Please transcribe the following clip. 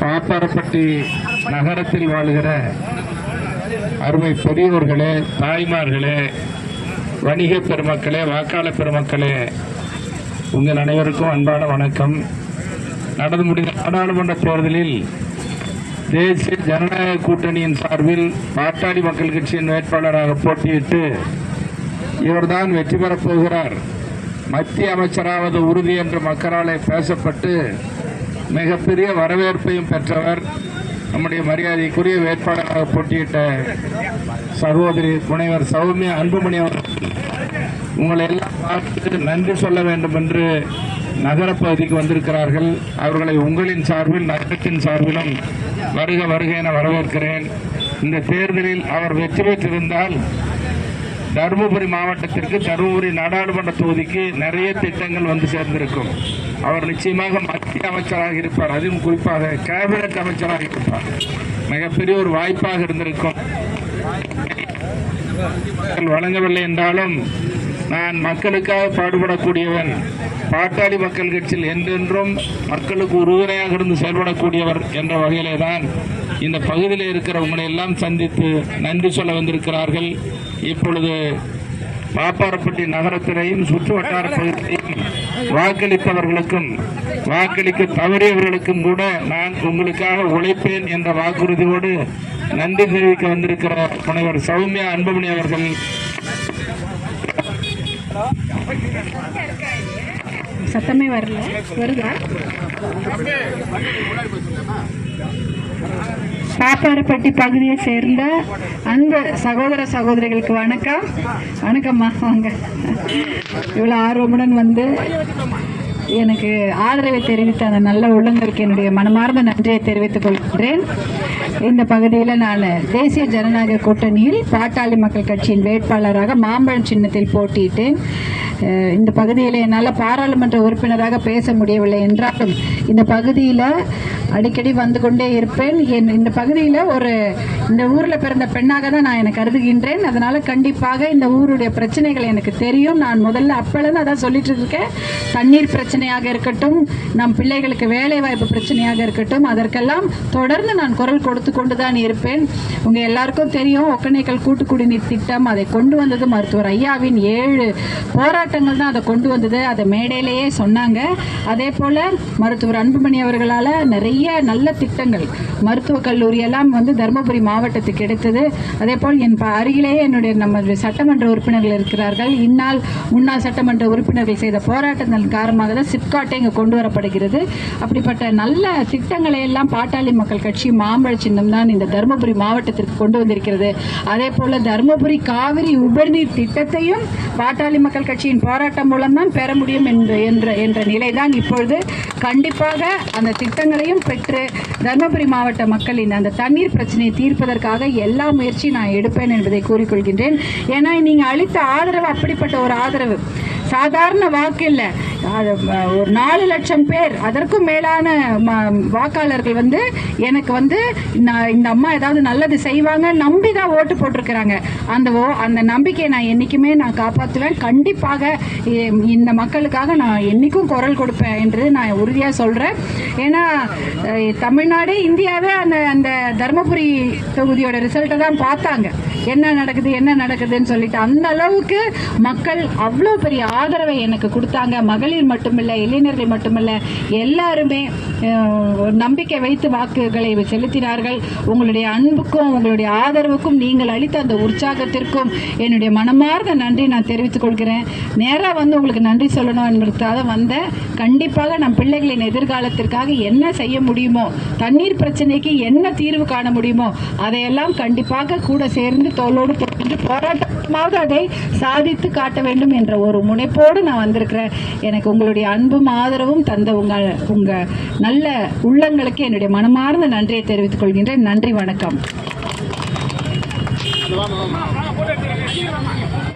பாப்பாரப்பட்டி நகரத்தில் வாழுகிற அருமை பெரியவர்களே தாய்மார்களே வணிக பெருமக்களே வாக்காளர் பெருமக்களே உங்கள் அனைவருக்கும் அன்பான வணக்கம். நடந்து முடிந்த நாடாளுமன்ற தேர்தலில் தேசிய ஜனநாயக கூட்டணியின் சார்பில் பாட்டாளி மக்கள் கட்சியின் வேட்பாளராக போட்டியிட்டு இவர்தான் வெற்றி பெறப் போகிறார். மத்திய அமைச்சராவது உறுதி என்று மக்களாலே பேசப்பட்டு மிகப்பெரிய வரவேற்பையும் பெற்றவர் நம்முடைய மரியாதைக்குரிய வேட்பாளராக போட்டியிட்ட சகோதரி முனைவர் சௌமியா அன்புமணி அவர்கள். உங்களை எல்லாம் பார்த்து நன்றி சொல்ல வேண்டும் என்று நகரப்பகுதிக்கு வந்திருக்கிறார்கள். அவர்களை உங்களின் சார்பில் நகரத்தின் சார்பிலும் வருக வருக என வரவேற்கிறேன். இந்த தேர்தலில் அவர் வெற்றி பெற்றிருந்தால் தருமபுரி மாவட்டத்திற்கு தருமபுரி நாடாளுமன்ற தொகுதிக்கு நிறைய திட்டங்கள் வந்து சேர்ந்திருக்கும். அவர் நிச்சயமாக மத்திய அமைச்சராக இருப்பார். அதுவும் குறிப்பாக கேபினட் அமைச்சராக இருப்பார். மிகப்பெரிய ஒரு வாய்ப்பாக இருந்திருக்கும். வழங்கவில்லை என்றாலும் நான் மக்களுக்காக பாடுபடக்கூடியவன். பாட்டாளி மக்கள் கட்சியில் என்றென்றும் மக்களுக்கு உறுதுணையாக இருந்து செயல்படக்கூடியவர் என்ற வகையிலே தான் இந்த பகுதியில் இருக்கிற உங்களை எல்லாம் சந்தித்து நன்றி சொல்ல வந்திருக்கிறார்கள். இப்பொழுது பாப்பாரப்பட்டி நகரத்திலையும் சுற்று வட்டார பகுதியிலையும் வாக்களித்தவர்களுக்கும் வாக்களிக்க தவறியவர்களுக்கும் கூட நான் உங்களுக்காக உழைப்பேன் என்ற வாக்குறுதியோடு நன்றி தெரிவிக்க வந்திருக்கிற முனைவர் சௌமியா அன்புமணி அவர்கள். சத்தமே வரல. வருதா? பாப்பாரப்பட்டி பகுதியை சேர்ந்த அந்த சகோதர சகோதரிகளுக்கு வணக்கம். வணக்கம்மா வாங்க. இவ்வளோ ஆர்வமுடன் வந்து எனக்கு ஆதரவை தெரிவித்த அந்த நல்ல உள்ளங்களுக்கு என்னுடைய மனமார்ந்த நன்றியை தெரிவித்துக் கொள்கிறேன் இந்த பகுதியில் நான் தேசிய ஜனநாயக கூட்டணியில் பாட்டாளி மக்கள் கட்சியின் வேட்பாளராக மாம்பழம் சின்னத்தில் போட்டியிட்டேன். இந்த பகுதியில் என்னால் பாராளுமன்ற உறுப்பினராக பேச முடியவில்லை என்றாலும் இந்த பகுதியில் அடிக்கடி வந்து கொண்டே இருப்பேன். என் இந்த பகுதியில் ஒரு இந்த ஊரில் பிறந்த பெண்ணாக தான் நான் எனக்கு கருதுகின்றேன். அதனால் கண்டிப்பாக இந்த ஊருடைய பிரச்சனைகள் எனக்கு தெரியும். நான் முதல்ல அப்பலேருந்து அதான் சொல்லிட்டு இருக்கேன். தண்ணீர் பிரச்சனையாக இருக்கட்டும் நம் பிள்ளைகளுக்கு வேலை வாய்ப்பு பிரச்சனையாக இருக்கட்டும் அதற்கெல்லாம் தொடர்ந்து நான் குரல் கொடுத்து கொண்டு தான் இருப்பேன். உங்கள் எல்லாருக்கும் தெரியும் ஒக்கணைக்கல் கூட்டு குடிநீர் திட்டம் அதை கொண்டு வந்தது மருத்துவர் ஐயாவின் ஏழு போராட்டங்கள் தான் அதை கொண்டு வந்தது. அதை மேடையிலேயே சொன்னாங்க. அதே போல் மருத்துவர் அன்புமணி அவர்களால் நிறைய நல்ல திட்டங்கள். மருத்துவக் கல்லூரி எல்லாம் வந்து தருமபுரி மாவட்டத்துக்கு கிடைத்தது அதே போல் என் ப- அருகிலேயே என்னுடைய நம்ம சட்டமன்ற உறுப்பினர்கள் இருக்கிறார்கள். இந்நாள் முன்னாள் சட்டமன்ற உறுப்பினர்கள் செய்த போராட்டத்தின் காரணமாக தான் சிப்காட்டே இங்கே கொண்டு வரப்படுகிறது. அப்படிப்பட்ட நல்ல திட்டங்களை எல்லாம் பாட்டாளி மக்கள் கட்சி மாம்பழ சின்னம் தான் இந்த தருமபுரி மாவட்டத்திற்கு கொண்டு வந்திருக்கிறது. அதே போல தருமபுரி காவிரி உபரிநீர் திட்டத்தையும் பாட்டாளி மக்கள் கட்சியின் போராட்டம் மூலம் தான் பெற முடியும் என்ற என்ற என்ற நிலைதான் இப்பொழுது கண்டிப்பாக அந்த திட்டங்களையும் பெற்று தருமபுரி மாவட்ட மக்களின் அந்த தண்ணீர் பிரச்சனையை தீர்ப்பதற்காக எல்லா முயற்சியும் நான் எடுப்பேன் என்பதை கூறிக்கொள்கின்றேன். ஏன்னா நீங்கள் அளித்த ஆதரவு அப்படிப்பட்ட ஒரு ஆதரவு. சாதாரண வாக்கு இல்லை அது, ஒரு நாலு லட்சம் பேர் அதற்கும் மேலான ம- வாக்காளர்கள் வந்து எனக்கு வந்து நான் இந்த அம்மா ஏதாவது நல்லது செய்வாங்க நம்பி தான் ஓட்டு போட்டிருக்கிறாங்க. அந்த ஓ அந்த நம்பிக்கையை நான் என்றைக்குமே நான் காப்பாற்றுவேன் கண்டிப்பாக இந்த மக்களுக்காக நான் என்றைக்கும் குரல் கொடுப்பேன் என்று நான் உறுதியாக சொல்கிறேன் ஏன்னா தமிழ்நாடு தமிழ்நாடே இந்தியாவே அந்த அந்த தருமபுரி தொகுதியோட ரிசல்ட்டை தான் பார்த்தாங்க. என்ன நடக்குது என்ன நடக்குதுன்னு சொல்லிட்டு அந்த அளவுக்கு மக்கள் அவ்வளோ பெரிய ஆதரவை எனக்கு கொடுத்தாங்க. மகளிர் மட்டுமில்லை மட்டுமில்ல இளைஞர்கள் மட்டுமல்ல எல்லாருமே நம்பிக்கை வைத்து வாக்குகளை செலுத்தினார்கள். உங்களுடைய அன்புக்கும் உங்களுடைய ஆதரவுக்கும் நீங்கள் அளித்த அந்த உற்சாகத்திற்கும் என்னுடைய மனமார்ந்த நன்றி நான் தெரிவித்துக் கொள்கிறேன். நேராக வந்து உங்களுக்கு நன்றி சொல்லணும் என்பதற்காக வந்த கண்டிப்பாக நம் பிள்ளைகளின் எதிர்காலத்திற்காக என்ன செய்ய முடியுமோ தண்ணீர் பிரச்சனைக்கு என்ன தீர்வு காண முடியுமோ அதையெல்லாம் கண்டிப்பாக கூட சேர்ந்து தோளோடு போட்டு போராட்டமாவது அதை சாதித்து காட்ட வேண்டும் என்ற ஒரு முனை முனைப்போடு நான் வந்திருக்கிறேன். எனக்கு உங்களுடைய அன்பும் ஆதரவும் தந்த உங்கள் உங்கள் நல்ல உள்ளங்களுக்கு என்னுடைய மனமார்ந்த நன்றியை தெரிவித்துக் கொள்கின்றேன். நன்றி வணக்கம்.